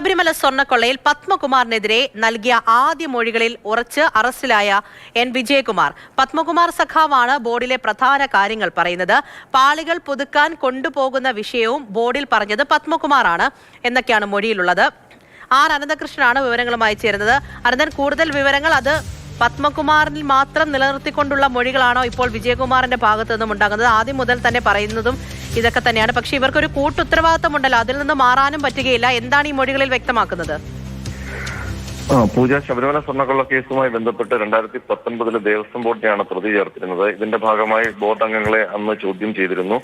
ശബരിമല സ്വർണക്കൊള്ളയിൽ പത്മകുമാറിനെതിരെ നൽകിയ ആദ്യ മൊഴികളിൽ ഉറച്ച് അറസ്റ്റിലായ എൻ. വിജയകുമാർ. പത്മകുമാർ സഖാവാണ് ബോർഡിലെ പ്രധാന കാര്യങ്ങൾ പറയുന്നത്. പാളികൾ പുതുക്കാൻ കൊണ്ടുപോകുന്ന വിഷയവും ബോർഡിൽ പറഞ്ഞത് പത്മകുമാറാണ് എന്നൊക്കെയാണ് മൊഴിയിലുള്ളത്. ആർ. അനന്തകൃഷ്ണനാണ് വിവരങ്ങളുമായി ചേരുന്നത്. അനന്തൻ കൂടുതൽ വിവരങ്ങൾ അത് പത്മകുമാറിൽ മാത്രം നിലനിർത്തിക്കൊണ്ടുള്ള മൊഴികളാണോ ഇപ്പോൾ വിജയകുമാറിന്റെ ഭാഗത്തു നിന്നും ഉണ്ടാകുന്നത്? ആദ്യം മുതൽ തന്നെ പറയുന്നതും ഇതൊക്കെ തന്നെയാണ്. പക്ഷേ ഇവർക്കൊരു കൂട്ടുത്തരവാദിത്തമുണ്ടല്ലോ. അതിൽ നിന്ന് മാറാനും പറ്റുകയില്ല. എന്താണ് ഈ മൊഴികളിൽ വ്യക്തമാക്കുന്നത്? പൂജ ശബരിമല സ്വർണക്കൊള്ള കേസുമായി ബന്ധപ്പെട്ട് രണ്ടായിരത്തി പത്തൊൻപതിലെ ദേവസ്വം ബോർഡിനെയാണ് പ്രതി ചേർത്തിരുന്നത്. ഇതിന്റെ ഭാഗമായി ബോർഡ് അംഗങ്ങളെ അന്ന് ചോദ്യം ചെയ്തിരുന്നു.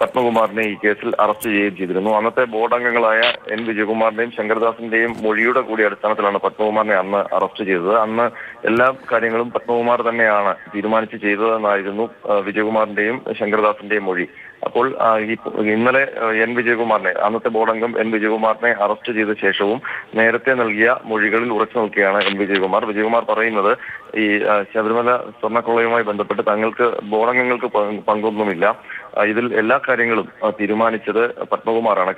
പത്മകുമാറിനെ ഈ കേസിൽ അറസ്റ്റ് ചെയ്യുകയും ചെയ്തിരുന്നു. അന്നത്തെ ബോർഡ് അംഗങ്ങളായ എൻ. വിജയകുമാറിന്റെയും ശങ്കരദാസിന്റെയും മൊഴിയുടെ കൂടി അടിസ്ഥാനത്തിലാണ് പത്മകുമാറിനെ അന്ന് അറസ്റ്റ് ചെയ്തത്. അന്ന് എല്ലാ കാര്യങ്ങളും പത്മകുമാർ തന്നെയാണ് തീരുമാനിച്ച് ചെയ്തതെന്നായിരുന്നു വിജയകുമാറിന്റെയും ശങ്കരദാസിന്റെയും മൊഴി. അപ്പോൾ ഇന്നലെ എൻ. വിജയകുമാറിനെ അന്നത്തെ ബോർഡ് അംഗം എൻ. വിജയകുമാറിനെ അറസ്റ്റ് ചെയ്ത ശേഷവും നേരത്തെ നൽകിയ മൊഴികളിൽ ഉറച്ചു നിൽക്കുകയാണ് എം വിജയകുമാർ വിജയകുമാർ പറയുന്നത് ഈ ശബരിമല സ്വർണക്കൊള്ളയുമായി ബന്ധപ്പെട്ട് തങ്ങൾക്ക് ബോർഡംഗങ്ങൾക്ക് പങ്ക് പങ്കൊന്നുമില്ല. ഇതിൽ എല്ലാ കാര്യങ്ങളും തീരുമാനിച്ചത് പത്മകുമാറാണ്.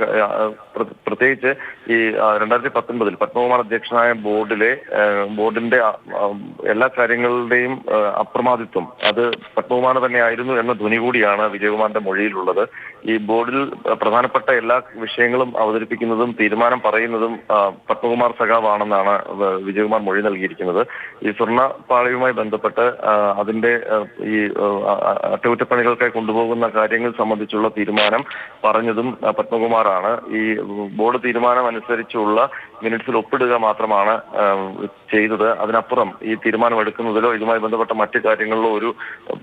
പ്രത്യേകിച്ച് ഈ രണ്ടായിരത്തി പത്തൊൻപതിൽ പത്മകുമാർ അധ്യക്ഷനായ ബോർഡിലെ ബോർഡിന്റെ എല്ലാ കാര്യങ്ങളുടെയും അപ്രമാദിത്വം. അത് പത്മകുമാർ തന്നെയായിരുന്നു എന്ന ധ്വനി കൂടിയാണ് വിജയകുമാറിന്റെ മൊഴിയിലുള്ളത്. ഈ ബോർഡിൽ പ്രധാനപ്പെട്ട എല്ലാ വിഷയങ്ങളും അവതരിപ്പിക്കുന്നതും തീരുമാനം പറയുന്നതും പത്മകുമാർ സഖാവാണെന്നാണ് വിജയകുമാർ മൊഴി നൽകിയിരിക്കുന്നത്. ഈ സ്വർണ പാളിയുമായി ബന്ധപ്പെട്ട് അതിന്റെ ഈ അറ്റകുറ്റപ്പണികൾക്കായി കൊണ്ടുപോകുന്ന കാര്യങ്ങൾ സംബന്ധിച്ചുള്ള തീരുമാനം പറഞ്ഞതും പത്മകുമാറാണ്. ഈ ബോർഡ് തീരുമാനം അനുസരിച്ചുള്ള മിനിറ്റ്സിൽ ഒപ്പിടുക മാത്രമാണ് ചെയ്തത് അതിനപ്പുറം ഈ തീരുമാനം എടുക്കുന്നതിലോ ഇതുമായി ബന്ധപ്പെട്ട മറ്റു കാര്യങ്ങളിലോ ഒരു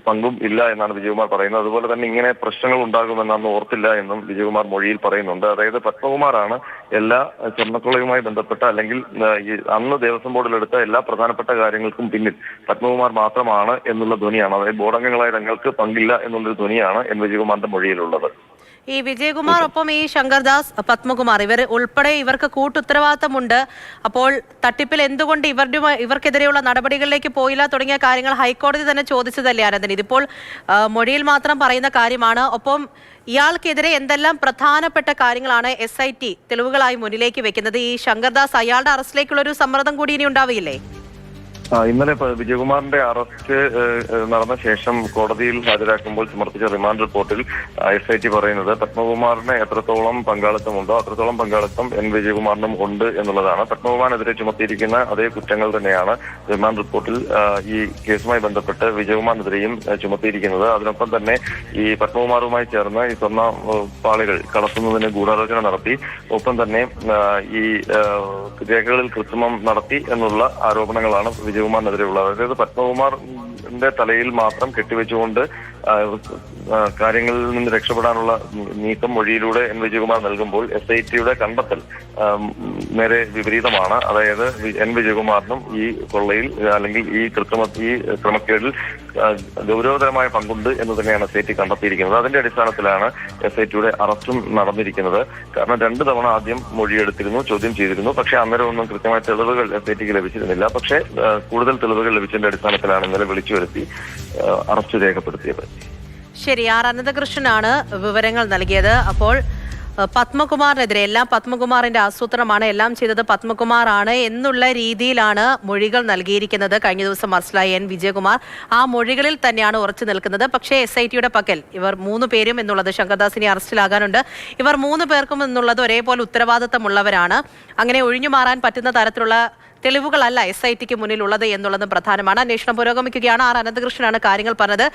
പങ്കും ഇല്ല എന്നാണ് വിജയകുമാർ പറയുന്നത്. അതുപോലെ തന്നെ ഇങ്ങനെ പ്രശ്നങ്ങൾ ഉണ്ടാകുമെന്നാണ് ഓർത്തില്ല എന്നും വിജയകുമാർ മൊഴിയിൽ പറയുന്നുണ്ട്. അതായത് പത്മകുമാറാണ് എല്ലാ സ്വർണക്കൊള്ളയുമായി ബന്ധപ്പെട്ട അല്ലെങ്കിൽ ഈ അന്ന് ദേവസ്വം ബോർഡിൽ എടുത്ത എല്ലാ പ്രധാനപ്പെട്ട കാര്യങ്ങൾക്കും പിന്നിൽ പത്മകുമാർ മാത്രമാണ് എന്നുള്ള ധ്വനിയാണ്. അതായത് ബോർഡംഗങ്ങളായ തങ്ങൾക്ക് പങ്കില്ല എന്നുള്ളൊരു ധ്വനിയാണ് എൻ വിജയകുമാറിന്റെ മൊഴിയിലുള്ളത്. ഈ വിജയകുമാർ ഒപ്പം ഈ ശങ്കർദാസ് പത്മകുമാർ ഇവർ ഉൾപ്പെടെ ഇവർക്ക് കൂട്ടുത്തരവാദിത്തമുണ്ട്. അപ്പോൾ തട്ടിപ്പിൽ എന്തുകൊണ്ട് ഇവരുടെ ഇവർക്കെതിരെയുള്ള നടപടികളിലേക്ക് പോയില്ല തുടങ്ങിയ കാര്യങ്ങൾ ഹൈക്കോടതി തന്നെ ചോദിച്ചതല്ലേ ആനന്ദൻ? ഇതിപ്പോൾ മൊഴിയിൽ മാത്രം പറയുന്ന കാര്യമാണ്. ഒപ്പം ഇയാൾക്കെതിരെ എന്തെല്ലാം പ്രധാനപ്പെട്ട കാര്യങ്ങളാണ് എസ് ഐ ടി തെളിവുകളായി മുന്നിലേക്ക് വെക്കുന്നത്? ഈ ശങ്കർദാസ് അയാളുടെ അറസ്റ്റിലേക്കുള്ള ഒരു സമ്മർദ്ദം കൂടി ഇനി ഉണ്ടാവില്ലേ ആ, ഇന്നലെ വിജയകുമാറിന്റെ അറസ്റ്റ് നടന്ന ശേഷം കോടതിയിൽ ഹാജരാക്കുമ്പോൾ സമർപ്പിച്ച റിമാൻഡ് റിപ്പോർട്ടിൽ എസ് ഐ ടി പറയുന്നത് പത്മകുമാറിന് എത്രത്തോളം പങ്കാളിത്തമുണ്ടോ അത്രത്തോളം പങ്കാളിത്തം എൻ വിജയകുമാറിനും ഉണ്ട് എന്നുള്ളതാണ്. പത്മകുമാറിനെതിരെ ചുമത്തിയിരിക്കുന്ന അതേ കുറ്റങ്ങൾ തന്നെയാണ് റിമാൻഡ് റിപ്പോർട്ടിൽ ഈ കേസുമായി ബന്ധപ്പെട്ട് വിജയകുമാറിനെതിരെയും ചുമത്തിയിരിക്കുന്നത്. അതിനൊപ്പം തന്നെ ഈ പത്മകുമാറുമായി ചേർന്ന് ഈ സ്വർണ പാളികൾ കടത്തുന്നതിന് ഗൂഢാലോചന നടത്തി ഒപ്പം തന്നെ ഈ രേഖകളിൽ കൃത്രിമം നടത്തി എന്നുള്ള ആരോപണങ്ങളാണ് വിജയകുമാറിനെതിരെ ഉള്ളത് അതായത് പത്മകുമാറിന്റെ തലയിൽ മാത്രം കെട്ടിവെച്ചുകൊണ്ട് കാര്യങ്ങളിൽ നിന്ന് രക്ഷപ്പെടാനുള്ള നീക്കം മൊഴിയിലൂടെ എൻ വിജയകുമാർ നൽകുമ്പോൾ എസ് ഐ ടിയുടെ കണ്ടെത്തൽ നേരെ വിപരീതമാണ്. അതായത് എൻ വിജയകുമാറിനും ഈ കൊള്ളയിൽ അല്ലെങ്കിൽ ഈ കൃത്രിമ ഈ ക്രമക്കേടിൽ ഗൗരവതരമായ പങ്കുണ്ട് എന്ന് തന്നെയാണ് എസ് ഐ ടി കണ്ടെത്തിയിരിക്കുന്നത്. അതിന്റെ അടിസ്ഥാനത്തിലാണ് എസ് ഐ ടിയുടെ അറസ്റ്റും നടന്നിരിക്കുന്നത്. കാരണം രണ്ടു തവണ ആദ്യം മൊഴിയെടുത്തിരുന്നു ചോദ്യം ചെയ്തിരുന്നു. പക്ഷെ അന്നേരം ഒന്നും കൃത്യമായ തെളിവുകൾ എസ് ഐ ടിക്ക് ലഭിച്ചിരുന്നില്ല. പക്ഷേ കൂടുതൽ തെളിവുകൾ ലഭിച്ചതിന്റെ അടിസ്ഥാനത്തിലാണ് ഇന്നലെ വിളിച്ചു വരുത്തി അറസ്റ്റ് രേഖപ്പെടുത്തിയത്. ശരി ആർ അനന്തകൃഷ്ണനാണ് വിവരങ്ങൾ നൽകിയത്. അപ്പോൾ പത്മകുമാറിനെതിരെ എല്ലാം പത്മകുമാറിന്റെ ആസൂത്രണമാണ് എല്ലാം ചെയ്തത് പത്മകുമാറാണ് എന്നുള്ള രീതിയിലാണ് മൊഴികൾ നൽകിയിരിക്കുന്നത്. കഴിഞ്ഞ ദിവസം അറസ്റ്റിലായ എൻ വിജയകുമാർ. ആ മൊഴികളിൽ തന്നെയാണ് ഉറച്ചു നിൽക്കുന്നത്. പക്ഷേ എസ് ഐ ടിയുടെ പക്കൽ ഇവർ മൂന്ന് പേരും എന്നുള്ളത് ശങ്കർദാസിനെ അറസ്റ്റിലാകാനുണ്ട്. ഇവർ മൂന്ന് പേർക്കും എന്നുള്ളത് ഒരേപോലെ ഉത്തരവാദിത്തമുള്ളവരാണ്. അങ്ങനെ ഒഴിഞ്ഞു മാറാൻ പറ്റുന്ന തരത്തിലുള്ള തെളിവുകളല്ല എസ് ഐ ടിക്ക് മുന്നിലുള്ളത് എന്നുള്ളതും പ്രധാനമാണ്. അന്വേഷണം പുരോഗമിക്കുകയാണ്. ആർ അനന്തകൃഷ്ണനാണ് കാര്യങ്ങൾ പറഞ്ഞത്.